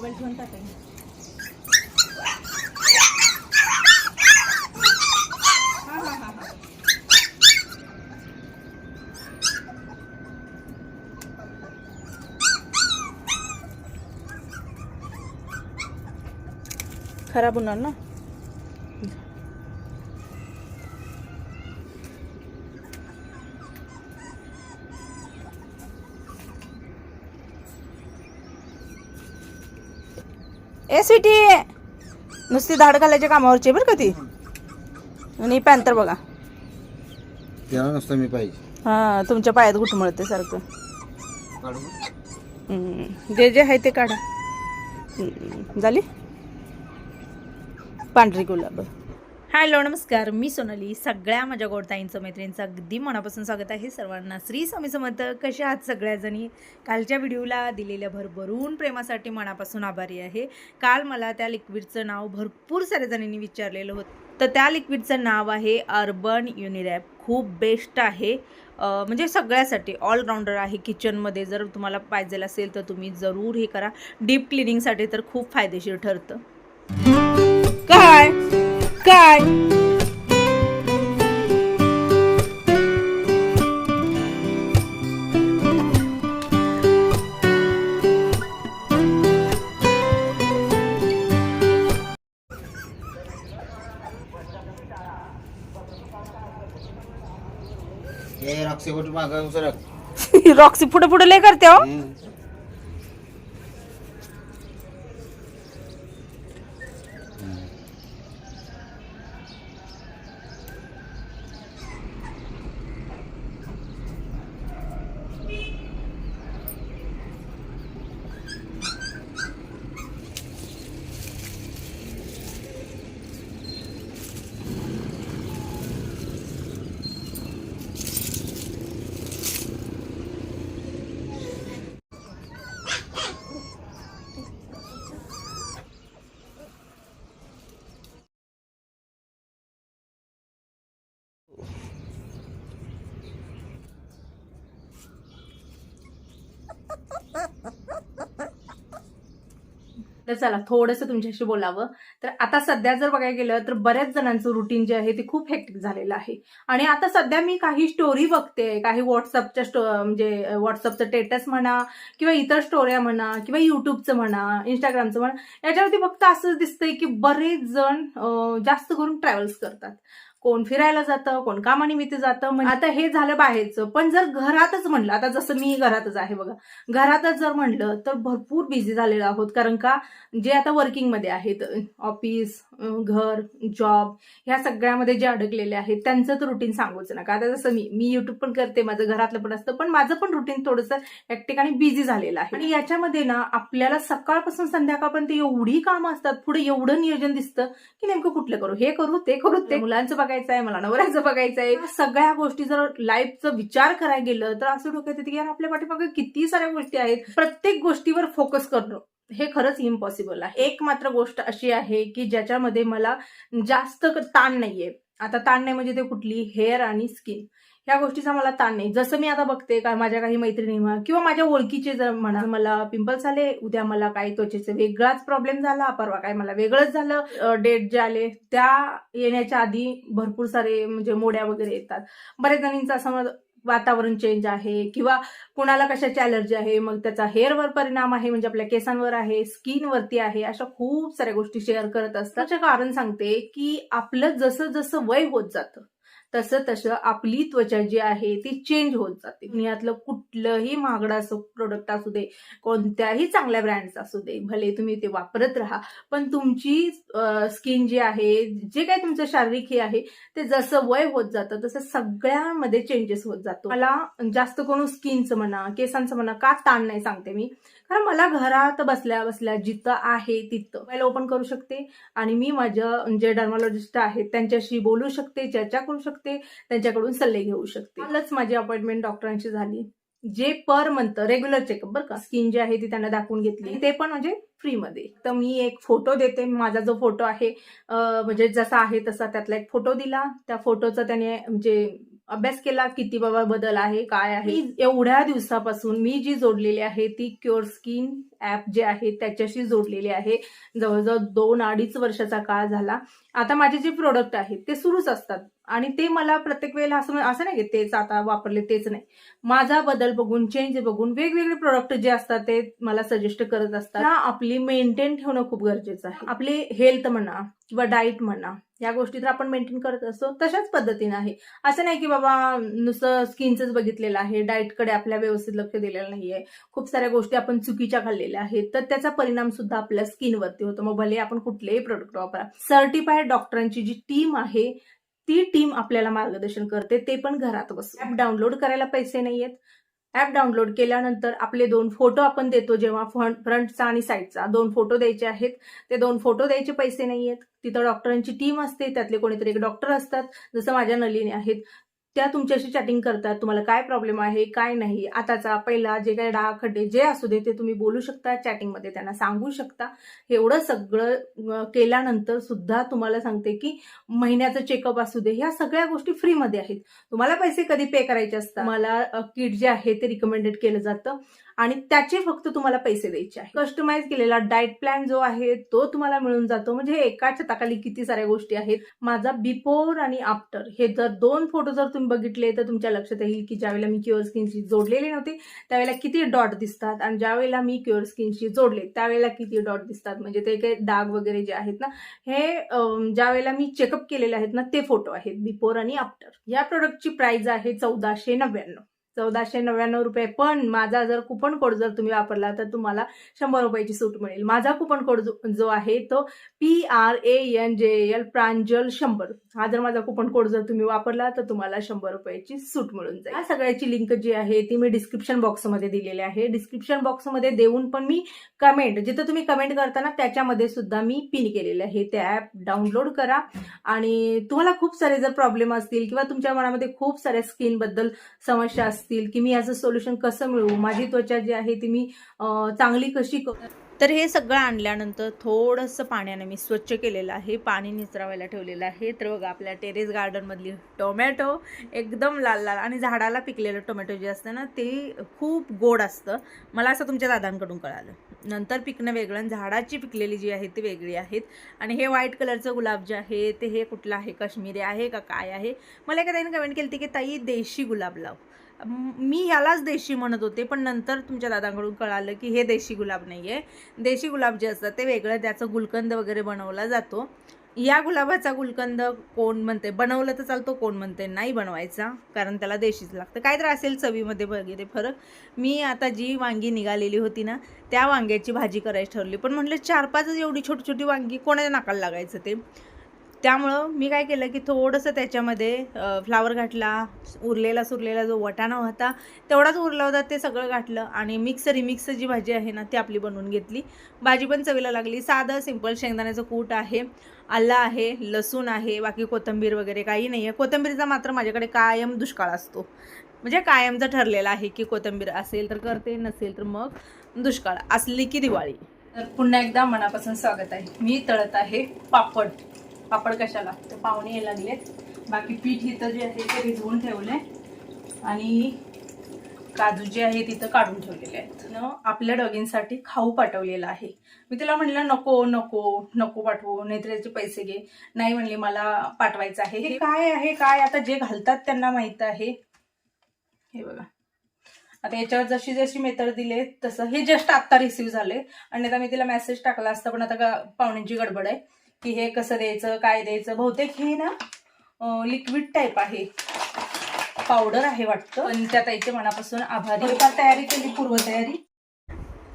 Mobile घेऊन टाकाय हा हा हा हा. खराब होणार ना? ए सिटी नुसती धाड घालायच्या कामावरची बरं का ती? आणि पॅन्तर बघा. त्याला नसतं मी पाहिजे. हा तुमच्या पायात घुटमळते सारखं. हम्म. जे जे आहे ते काढा. हम्म. झाली? पांढरी गुलाब. हॅलो नमस्कार. मी सोनाली. सगळ्या माझ्या गोडताईंचं मैत्रिणींचं अगदी मनापासून स्वागत आहे सर्वांना. श्री स्वामी समर्थ कशा आहात सगळ्याजणी? कालच्या व्हिडिओला दिलेल्या भरभरून प्रेमासाठी मनापासून आभारी आहे. काल मला त्या लिक्विडचं नाव भरपूर साऱ्या जणींनी विचारलेलं होतं. तर त्या लिक्विडचं नाव आहे अर्बन युनिरॅप. खूप बेस्ट आहे. म्हणजे सगळ्यासाठी. ऑलराऊंडर आहे किचनमध्ये. जर तुम्हाला पाहिजे असेल तर तुम्ही जरूर हे करा. डीप क्लिनिंगसाठी तर खूप फायदेशीर ठरतं. काय? काय? हे रक्षे कुठे मागं सरक रॉक्सी पुढे पुढे लय करते हो. तर चला थोडंसं तुमच्याशी बोलावं. तर आता सध्या जर बघायला गेलं तर बऱ्याच जणांचं रुटीन जे आहे ते खूप हेक्टिक झालेलं आहे. आणि आता सध्या मी काही स्टोरी बघते काही व्हॉट्सअपच्या स्टो म्हणजे व्हॉट्सअपचं स्टेटस म्हणा किंवा इतर स्टोऱ्या म्हणा किंवा युट्यूबचं म्हणा इंस्टाग्रामचं म्हणा याच्यावरती फक्त असं दिसतंय की बरेच जण जास्त करून ट्रॅव्हल्स करतात. कोण फिरायला जातं कोण कामानिमित्त जातं. म्हणजे आता हे झालं बाहेरचं. पण जर घरातच म्हणलं आता जसं मी घरातच आहे बघा. घरातच जर म्हणलं तर भरपूर बिझी झालेलो आहोत. कारण का जे आता वर्किंगमध्ये आहेत ऑफिस घर जॉब ह्या सगळ्यामध्ये जे अडकलेले आहेत त्यांचं तर रुटीन सांगूच नका. आता जसं मी मी युट्यूब पण करते माझं घरातलं पण असतं पण माझं पण रुटीन थोडंसं एक ठिकाणी बिझी झालेलं आहे. आणि याच्यामध्ये ना आपल्याला सकाळपासून संध्याकाळपर्यंत एवढी कामं असतात पुढे एवढं नियोजन दिसतं की नेमकं कुठलं करू? हे करू ते करू ते मुलांचं बघायचं आहे मला नवऱ्याचं बघायचं आहे सगळ्या गोष्टी जर लाईफचा विचार करायला गेलं तर असं डोक्यात येतं की यार आपल्या पाठीमागे किती साऱ्या गोष्टी आहेत. प्रत्येक गोष्टीवर फोकस करणं हे खरंच इम्पॉसिबल आहे. एक मात्र गोष्ट अशी आहे की ज्याच्यामध्ये मला जास्त ताण नाहीये. आता ताण नाही म्हणजे ते कुठली हेअर आणि स्किन ह्या गोष्टीचा मला ताण नाही. जसं मी आता बघते का माझ्या काही मैत्रिणी म्हणा किंवा माझ्या ओळखीचे जर म्हणा मला पिंपल्स आले उद्या मला काही त्वचेचे वेगळाच प्रॉब्लेम झाला परवा काय मला वेगळंच झालं डेट जे आले त्या येण्याच्या आधी भरपूर सारे म्हणजे मोड्या वगैरे येतात. बऱ्याच जणींचा असं वातावरण चेंज आहे किंवा कुणाला कशाची अलर्जी आहे मग त्याचा हेअरवर परिणाम आहे म्हणजे आपल्या केसांवर आहे स्किनवरती आहे अशा खूप साऱ्या गोष्टी शेअर करत असतात. त्याचं कारण सांगते की आपलं जसं जसं वय होत जातं तसं तसं आपली त्वचा जी आहे ती चेंज होत जाते. यातलं कुठलंही महागडं असो प्रोडक्ट असू दे कोणत्याही चांगल्या ब्रँडचा असू दे भले तुम्ही ते वापरत राहा पण तुमची स्किन जी आहे जे काही तुमचं शारीरिक हे आहे ते जसं वय होत जातं तसं सगळ्यामध्ये चेंजेस होत जातो. मला जास्त करून स्किनचं म्हणा केसांचं म्हणा का ताण नाही सांगते मी. कारण मला घरात बसल्या बसल्या जिथं आहे तिथं मोबाईल ओपन करू शकते आणि मी माझ्या जे डर्मॉलॉजिस्ट आहेत त्यांच्याशी बोलू शकते चर्चा करू शकते त्यांच्याकडून सल्ले घेऊ शकते. कालच माझी अपॉइंटमेंट डॉक्टरांची झाली. जे पर मंथ रेग्युलर चेकअप बरं का स्किन जी आहे ती त्यांना दाखवून घेतली. ते पण म्हणजे फ्रीमध्ये तर मी एक फोटो देते. माझा जो फोटो आहे म्हणजे जसा आहे तसा त्यातला एक फोटो दिला. त्या फोटोचा त्याने म्हणजे अभ्यास केला किती बाबा बदल आहे काय आहे? एवढ्या दिवसापासून मी जी जोडलेली आहे ती क्युअर स्किन ऍप जे आहे त्याच्याशी जोडलेली आहे. जवळजवळ दोन अडीच वर्षाचा काळ झाला. आता माझे जे प्रोडक्ट आहेत ते सुरूच असतात. आणि ते मला प्रत्येक वेळेला असं असं नाही की तेच आता वापरले तेच नाही. माझा बदल बघून चेंज बघून वेगवेगळे प्रोडक्ट जे असतात ते मला सजेस्ट करत असतात. आपली मेंटेन ठेवणं खूप गरजेचं आहे. आपली हेल्थ म्हणा किंवा डाईट म्हणा या गोष्टी तर आपण मेंटेन करत असतो. तशाच पद्धतीने आहे. असं नाही की बाबा नुसतं स्किनच बघितलेलं आहे डाईटकडे आपल्या व्यवस्थित लक्ष दिलेलं नाहीये. खूप साऱ्या गोष्टी आपण चुकीच्या खाल्लेल्या आहेत. तर त्याचा परिणाम सुद्धा आपल्या स्किनवरती होतो. मग भले आपण कुठलेही प्रोडक्ट वापरा. सर्टिफाईड डॉक्टरांची जी टीम आहे ती टीम आपल्याला मार्गदर्शन करते ते पण घरात बस ऍप डाउनलोड करायला पैसे नाहीयेत. ऍप डाउनलोड केल्यानंतर आपले दोन फोटो आपण देतो जेव्हा फ्रंटचा आणि साईडचा दोन फोटो द्यायचे आहेत. ते दोन फोटो द्यायचे पैसे नाहीयेत. तिथं डॉक्टरांची टीम असते त्यातले कोणीतरी एक डॉक्टर असतात. जसं माझ्या नलिनी आहेत. त्या तुमच्याशी चॅटिंग करतात तुम्हाला काय प्रॉब्लेम आहे काय नाही आताचा पहिला जे काही डाळ खड्डे जे असू दे ते तुम्ही बोलू शकता चॅटिंगमध्ये त्यांना सांगू शकता. एवढं सगळं केल्यानंतर सुद्धा तुम्हाला सांगते की महिन्याचं चेकअप असू दे ह्या सगळ्या गोष्टी फ्रीमध्ये आहेत. तुम्हाला पैसे कधी पे करायचे असतात? मला किट जे आहे ते रिकमेंडेड केलं जातं. आणि त्याचे फक्त तुम्हाला पैसे द्यायचे आहे कस्टमाइज केलेला डाएट प्लॅन जो आहे तो तुम्हाला मिळून जातो. म्हणजे एका छताखाली किती साऱ्या गोष्टी आहेत? माझा बिफोर आणि आफ्टर हे जर दोन फोटो जर तुम्ही बघितले तर तुमच्या लक्षात येईल की ज्यावेळेला मी क्युअर स्किनशी जोडलेले नव्हते त्यावेळेला किती डॉट दिसतात आणि ज्यावेळेला मी क्युअर स्किनशी जोडले त्यावेळेला किती डॉट दिसतात. म्हणजे ते काही डाग वगैरे जे आहेत ना हे ज्यावेळेला मी चेकअप केलेले आहेत ना ते फोटो आहेत. बिफोर आणि आफ्टर या प्रोडक्टची प्राइस आहे चौदाशे नव्याण्णव. चौदाशे नव्याण्णव रुपये. पण माझा जर कुपन कोड जर तुम्ही वापरला तर तुम्हाला शंभर रुपयाची सूट मिळेल. माझा कुपन कोड जो आहे तो P R A N J L Pranjal शंभर. हा जर माझा कुपन कोड जर तुम्ही वापरला तर तुम्हाला शंभर रुपयाची सूट मिळून जाईल. या सगळ्याची लिंक जी आहे ती मी डिस्क्रिप्शन बॉक्समध्ये दिलेली आहे. डिस्क्रिप्शन बॉक्समध्ये देऊन पण मी कमेंट जिथं तुम्ही कमेंट करताना त्याच्यामध्ये सुद्धा मी पिन केलेले आहे. ते ॲप डाउनलोड करा. आणि तुम्हाला खूप सारे जर प्रॉब्लेम असतील किंवा तुमच्या मनामध्ये खूप साऱ्या स्किनबद्दल समस्या असतील की मी याचं सोल्युशन कसं मिळवू? माझी त्वचा जी आहे ती मी चांगली कशी करू? तर हे सगळं आणल्यानंतर थोडंसं पाण्याने मी स्वच्छ केलेलं आहे. पाणी निचरावायला ठेवलेलं आहे. तर बघा आपल्या टेरेस गार्डनमधली टोमॅटो एकदम लाल लाल आणि झाडाला पिकलेलं टोमॅटो जे असतं ना ते खूप गोड असतं. मला असं तुमच्या दादांकडून कळालं. नंतर पिकणं वेगळं आणि झाडाची पिकलेली जी आहे ती वेगळी आहेत. आणि हे व्हाईट कलरचं गुलाब जे आहे ते हे कुठलं आहे? काश्मीरी आहे का काय आहे? मला एका ताईने कमेंट केली की ताई देशी गुलाब लाव. मी यालाच देशी म्हणत होते पण नंतर तुमच्या दादांकडून कळालं की हे देशी गुलाब नाही आहे देशी गुलाब जे असतात ते वेगळं त्याचं गुलकंद वगैरे बनवला जातो. या गुलाबाचा गुलकंद कोण म्हणते? बनवलं तर चालतो कोण म्हणते? नाही बनवायचा कारण त्याला देशीच लागतं. काय तर असेल चवीमध्ये वगैरे फरक. मी आता जी वांगी निघालेली होती ना त्या वांग्याची भाजी करायची ठरली पण म्हटलं चार पाच एवढी छोटी छोटी वांगी कोणाच्या नाकाला लागायचं ते? त्यामुळं मी काय केलं की थोडंसं त्याच्यामध्ये फ्लावर घातला उरलेला सुरलेला जो वटाणा होता तेवढाच उरला होता ते सगळं घातलं आणि मिक्स रिमिक्स जी भाजी आहे ना ती आपली बनवून घेतली. भाजी पण चवीला लागली. साधं सिंपल शेंगदाण्याचं कूट आहे आलं आहे लसूण आहे बाकी कोथिंबीर वगैरे काही नाही आहे. कोथंबीरचा मात्र माझ्याकडे कायम दुष्काळ असतो. म्हणजे कायमचा ठरलेला आहे की कोथिंबीर असेल तर करते नसेल तर मग दुष्काळ. असली की दिवाळी. तर पुन्हा एकदा मनापासून स्वागत आहे. मी तळत आहे पापड. पापड कशाला? तर पाहुणे यायला लागलेत बाकी पीठ इथं जे आहे ते भिजवून ठेवले आणि काजू जे आहे तिथं काढून ठेवलेले आहेत. न आपल्या डॉगींसाठी खाऊ पाठवलेला आहे. मी तिला म्हणलं नको नको नको पाठवू नाहीतर याचे पैसे घे. नाही म्हणले मला पाठवायचं आहे. हे काय आहे काय आता जे घालतात त्यांना माहीत आहे. हे बघा. आता याच्यावर जशी जशी मेथड दिले तसं हे जस्ट आत्ता रिसीव्ह झाले. आणि आता मी तिला मेसेज टाकला असता पण आता पाहुण्यांची गडबड आहे. की हे कसं द्यायचं काय द्यायचं? बहुतेक हे ना लिक्विड टाईप आहे. पावडर आहे वाटतं. पण त्या ताईच्या मनापासून आभारी. तयारी केली पूर्वतयारी.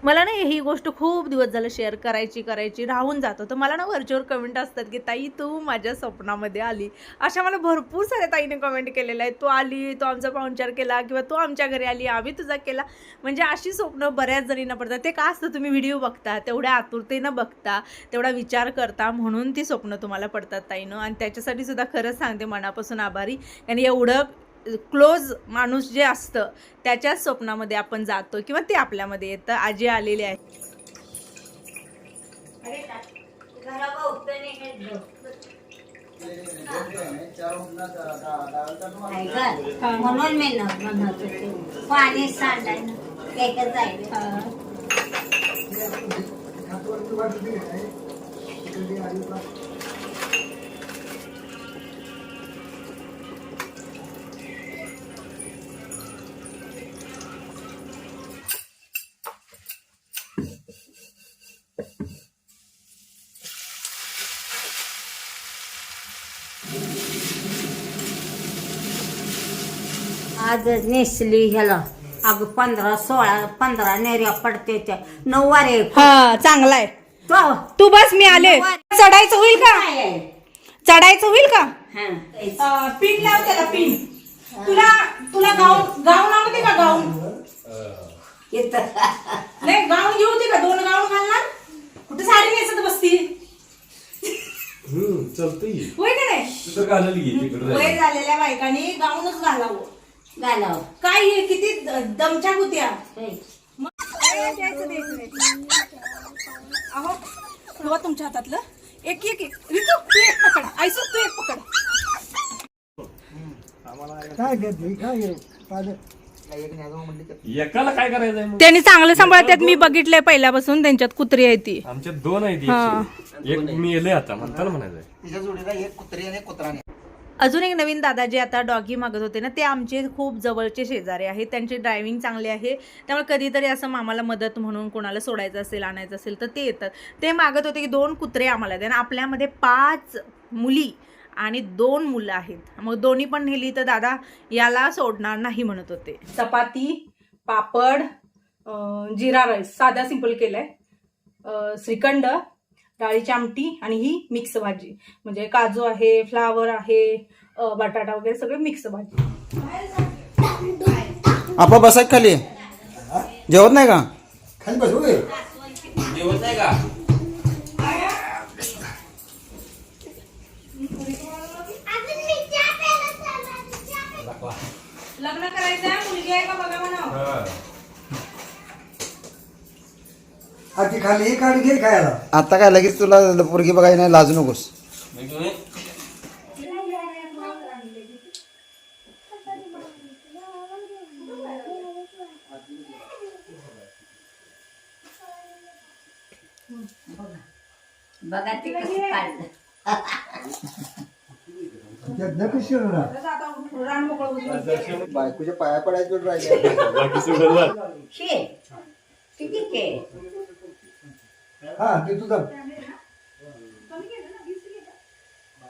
मला ना ही गोष्ट खूप दिवस झालं शेअर करायची करायची राहून जातो तर मला ना वरच्यावर कमेंट असतात की ताई तू माझ्या स्वप्नामध्ये आली. अशा मला भरपूर साऱ्या ताईने कमेंट केलेलं आहे तू आली तू आमचा पाहुणचार केला किंवा तू आमच्या घरी आली आम्ही तुझा केला. म्हणजे अशी स्वप्न बऱ्याच जणींना पडतात. ते का असतं? तुम्ही व्हिडिओ बघता तेवढ्या आतुरतेनं बघता तेवढा विचार करता म्हणून ती स्वप्न तुम्हाला पडतात ताईनं. आणि त्याच्यासाठी सुद्धा खरंच सांगते मनापासून आभारी. आणि एवढं क्लोज माणूस जे असतं त्याच्याच स्वप्नामध्ये आपण जातो किंवा ते आपल्यामध्ये येतं. आजी आलेले आहे. नाही का? म्हणून मी न- म्हणत होते. पाणी सांडाय ना. एकच जायला आज नेसली ह्याला. अगं पंधरा सोळा पंधरा नेऱ्या पडते त्या. नऊवारे हा चांगला आहे. तो. तू बस मी आले. चढायचं होईल का? चढायचं होईल का? हा. पिन लाव त्याला पिन तुला तुला गाऊन गाऊन आवडते का गाऊन. नाही गाऊन घेऊ होती का? दोन गाऊन घालणार? कुठे साडी नेसत बसती हम्म चालतंय. होय का नाही? घे तिकडे वय झालेल्या बायकांनी गाऊनच घालावं. घालावं. काय हे किती द- दमच्या गुत्या हे. अहो ठेवा तुमच्या हातातलं. एक एक एक. रितू तू एक पकड. आयसो तू एक पकड. एक न्यायचं म्हणली तर एकाला काय करायचंय मग? त्यांनी चांगलं सांभाळतात मी बघितलंय पहिल्यापासून त्यांच्यात कुत्री आहे ती. आमच्यात दोन आहेत हा. एकशे. एक मी येले आता म्हणताना म्हणायचंय. तिच्या जोडीला एक कुत्री आणि एक कुत्रा नाही अजून एक नवीन दादा जे आता डॉगी मागत होते ना ते आमचे खूप जवळचे शेजारी आहेत. त्यांचे ड्रायव्हिंग चांगले आहे. त्यामुळे कधीतरी असं मामाला मदत म्हणून कोणाला सोडायचं असेल आणायचं असेल तर ते येतात. ते मागत होते की दोन कुत्रे आम्हाला द्या. आणि आपल्यामध्ये पाच मुली आणि दोन मुलं आहेत. मग दोन्ही पण नेली तर दादा याला सोडणार नाही म्हणत होते. चपाती पापड अं, जिरा राईस. साधा सिंपल केलाय. श्रीखंड डाळीची आमटी आणि ही मिक्स भाजी. म्हणजे काजू आहे फ्लावर आहे बटाटा वगैरे सगळे मिक्स भाजी. आपा बसा की खाली. जेवत नाही का? खाली बसू जेवत नाही का? करायचं मुलगी आहे का? बघा म्हणा. आधी खाली ही काढ घे खायला. आता काय लगेच तुला पोरगी बघायची नाही लाजू नकोस. बघा ते कसं काढलं. बायकोच्या पाया पडायचं राहिले. हा ते तुझा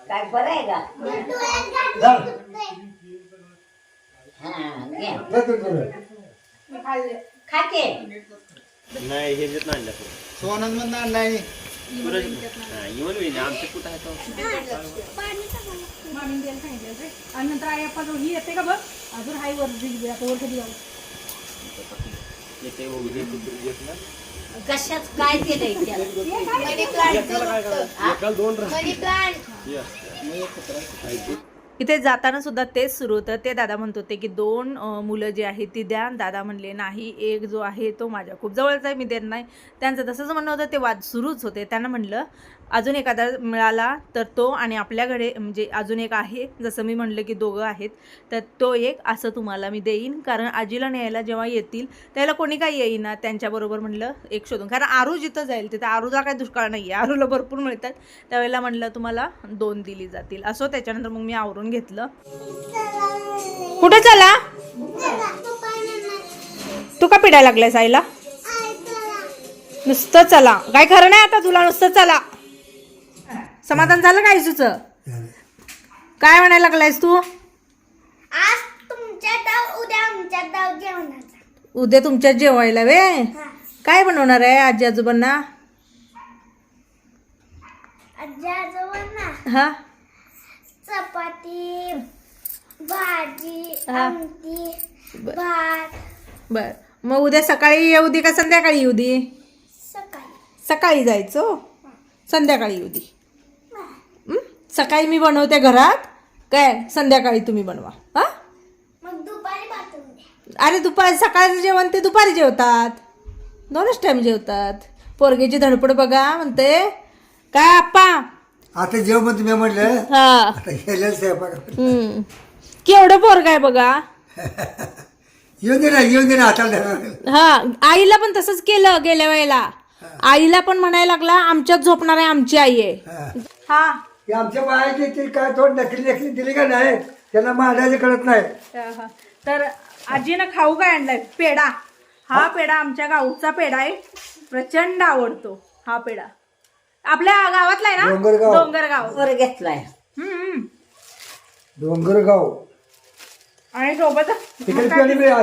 काय बरं आहे का? हा. खाते. नाही हे देत नाही. सोनंद मधनं आणलाय. येऊन मी आमचे कुठं द्यायला सांगितलं. आणि नंतर आई अप्पा ही येते का बघ? अजून हाय वर दिली आता वर कधी जाऊ? येते कशाच काय केलंय त्याला एकाला दोन इथे जाताना सुद्धा तेच सुरू होतं. ते दादा म्हणत होते की दोन मुलं जी आहेत ती द्या. दादा म्हणले नाही एक जो आहे तो माझ्या खूप जवळचा आहे मी देत नाही. त्यांचं तसंच म्हणणं होतं. ते वाद सुरूच होते. त्यांना म्हणलं अजून एखादा मिळाला तर तो आणि आपल्याकडे म्हणजे अजून एक आहे जसं मी म्हणलं की दोघं आहेत तर तो एक असं तुम्हाला मी देईन. कारण आजीला न्यायला जेव्हा येतील त्याला कोणी काही येईना त्यांच्याबरोबर म्हणलं एक शोधून. कारण आरू जिथं जाईल तिथं आरूला काही दुष्काळ नाही आहे आरूला भरपूर मिळतात. त्यावेळेला म्हणलं तुम्हाला दोन दिली जातील. असं त्याच्यानंतर मग मी आवरून घेतलं. कुठे चला? तू का पिढायला लागलायस जायला नुसतं चला. काय खरं नाही आता तुला नुसतं चला. समाधान झालं काय तुझ काय म्हणायला लागलायस तू? आज तुमच्या डाव उद्या आमच्या डाव जेवणाचा. उद्या तुमच्यात जेवायला वे? काय बनवणार आहे आजी आजोबांना? आजी आजोबांना हा. चपाती भाजी हा. आमटी भात. बर. मग उद्या सकाळी येऊ दे का संध्याकाळी येऊ दे? सकाळी. सकाळी जायचं संध्याकाळी येऊ दे. हं? सकाळी मी बनवते घरात काय? संध्याकाळी तुम्ही बनवा. हा? अरे दुपारी सकाळचं जेवण ते दुपारी जेवतात. दोनच टाइम जेवतात. पोरगेची धडपड बघा म्हणते काय आप्पा? आता जेव म्हणतो मी म्हटलं हा. आता हम्म. केवढं पोरग आहे बघा. येऊन दे ना येऊन दे ना धरा. हा आईला पण तसंच केलं गेल्या वेळेला. आईला पण म्हणायला लागला आमच्यात झोपणार आहे आमची आई आहे. हा. हा आमच्या बाळाची ती काय थोडी नकली नकली दिली का नाही त्यांना मांडायचं कळत नाही. तर आजीनं खाऊ काय आणलाय? पेढा. हा पेढा आमच्या गावचा पेढा आहे. प्रचंड आवडतो हा पेढा. आपल्या गावातला आहे ना? डोंगरगाव. डोंगरगाव. वर घेतलाय. हम्म. डोंगरगाव. आणि सोबत तिकडे पेढी मिळ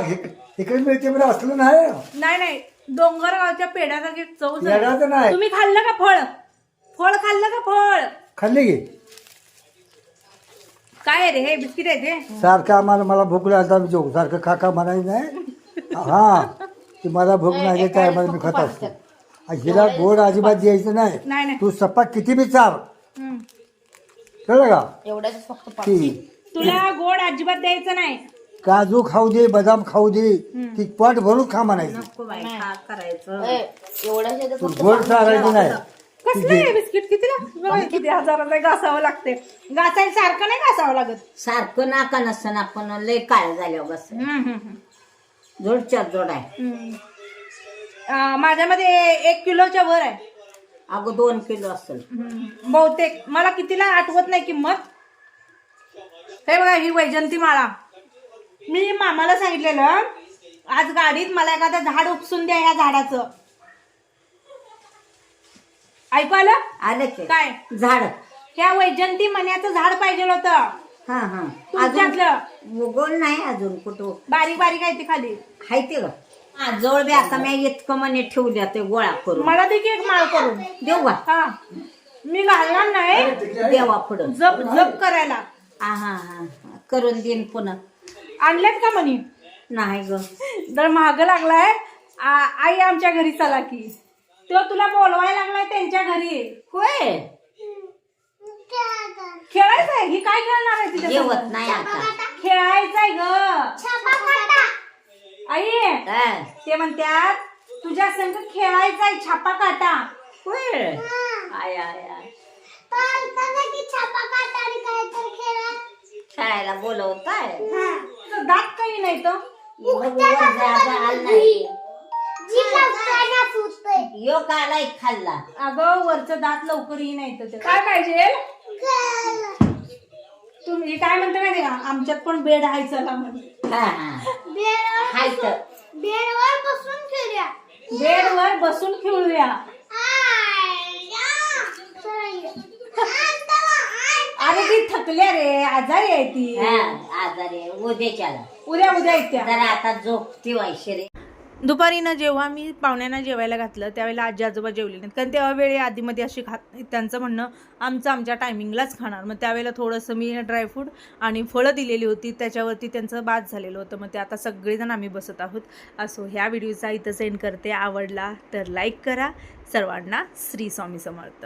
तिकडे मिळते असलं नाही नाही नाही. डोंगरगावच्या पेढ्यासारखी चव झाली. पेढा तर नाही. तुम्ही खाल्लं का फळ? फळ खाल्लं का फळ? खाल्ली की? काय रे? हे बिस्किट आहे ते सारखं आम्हाला मला भूक लागता जेव. सारखं काका म्हणायचं नाही. हा की मला भूक नाही त्या टायमाला मी खात असतो. आणि हिला गोड अजिबात द्यायचं नाही, नाही नाही. तू सपाक किती बी चार हम्म. कळलं का? ती तुला गोड अजिबात द्यायचं नाही. काजू खाऊ दे बदाम खाऊ दे. ती पोट भरून खा म्हणायचं. नको बाई, खा करायचं. तू गोड चारायचं नाही. कसलं आहे बिस्किट? कितीला? बघा, किती हजाराचं घासावं लागते. घासायला सारखं नाही घासावं लागत. सारखं नाका नसताना आपण लय काळ झाल्यावर बस हम्म, हम्म, हम्म. जोडच्या जोड आहे. हम्म. अं, माझ्यामध्ये एक किलोच्या वर आहे. अगं दोन किलो असेल. हम्म. बहुतेक. मला कितीला आठवत नाही किंमत. हे बघा ही वैजंती माळा. मी मामाला सांगितलेलं आज गाडीत मला एखादं झाड उपसून द्या या झाडाचं. ऐकू आलं? आलं की. काय? झाड. ह्या वैजंती मण्याचं झाड पाहिजे होतं. हा हा. तुमच्यातलं. उगवण नाही अजून कुठं. बारीक बारीक आहे ती खाली. हाय ते ग. हा जवळ बी आता मी इतकं मने ठेवल्या ते गोळा करून. मला दे की एक माळ करून. देऊ का? हा. मी घालणार नाही. देवा पुढं. जप जप करायला. हा हा हा. करून देईन पुन्हा. आणल्यात का म्हणी? नाही ग. तर महाग लागलाय आ- आई आमच्या घरी चला की. तो तुला बोलवायला लागलाय त्यांच्या घरी. होय? खेळायचंय ही काय खेळणार आहे तिच्या जेवत नाही आता. खेळायचंय ग. छापा काटा आई हा. ते म्हणतात तुझ्या संग खेळायचंय छापा काटा. होय? आय काय खेळायला बोलवताय? तुझं दात काही नाही तर नाही. यो कालाय खाल्ला. अगं वरचं दात लवकरही नाही तर काय पाहिजे? तुम्ही काय म्हणता माहिती का? आमच्यात पण बेड आहे चला म्हणून. हा हा. बेडवर हाय तर. बेडवर बसून खेळूया. अरे ती थकल्या रे आजारी आहे ती. हा आजारी आहे. उद्याच्याला उद्या उद्या येत्या. जरा आता झोप ठेवायची रे. दुपारी ना जेव्हा मी पाहुण्यांना जेवायला घातलं त्यावेळेला आजी आजोबा जेवले नाहीत. कारण तेव्हा वेळी आधीमध्ये अशी खात नाहीत त्यांचं म्हणणं आमचं आमच्या टायमिंगलाच खाणार. मग त्यावेळेला थोडंसं मी ड्रायफ्रूट आणि फळं दिलेली होती त्याच्यावरती त्यांचं बाद झालेलं होतं. मग ते आता सगळेजण आम्ही बसत आहोत. असो ह्या व्हिडिओचा इथं सेंड करते. आवडला तर लाईक करा. सर्वांना श्री स्वामी समर्थ.